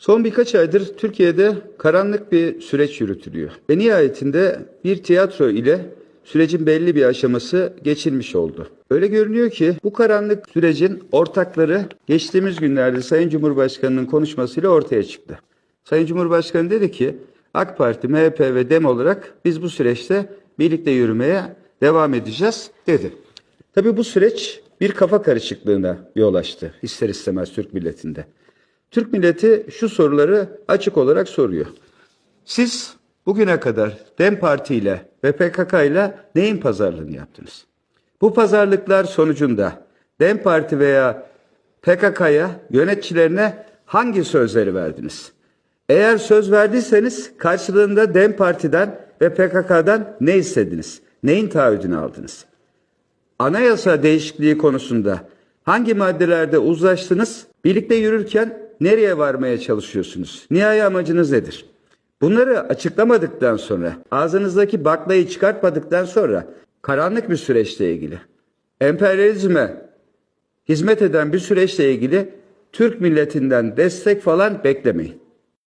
Son birkaç aydır Türkiye'de karanlık bir süreç yürütülüyor. Ve nihayetinde bir tiyatro ile sürecin belli bir aşaması geçilmiş oldu. Öyle görünüyor ki bu karanlık sürecin ortakları geçtiğimiz günlerde Sayın Cumhurbaşkanı'nın konuşmasıyla ortaya çıktı. Sayın Cumhurbaşkanı dedi ki AK Parti, MHP ve DEM olarak biz bu süreçte birlikte yürümeye devam edeceğiz dedi. Tabii bu süreç bir kafa karışıklığına yol açtı ister istemez Türk milletinde. Türk milleti şu soruları açık olarak soruyor. Siz bugüne kadar DEM Parti ile ve PKK ile neyin pazarlığını yaptınız? Bu pazarlıklar sonucunda DEM Parti veya PKK'ya yöneticilerine hangi sözleri verdiniz? Eğer söz verdiyseniz karşılığında DEM Parti'den ve PKK'dan ne istediniz? Neyin taahhüdünü aldınız? Anayasa değişikliği konusunda hangi maddelerde uzlaştınız? Birlikte yürürken nereye varmaya çalışıyorsunuz? Nihai amacınız nedir? Bunları açıklamadıktan sonra, ağzınızdaki baklayı çıkartmadıktan sonra karanlık bir süreçle ilgili, emperyalizme hizmet eden bir süreçle ilgili Türk milletinden destek falan beklemeyin.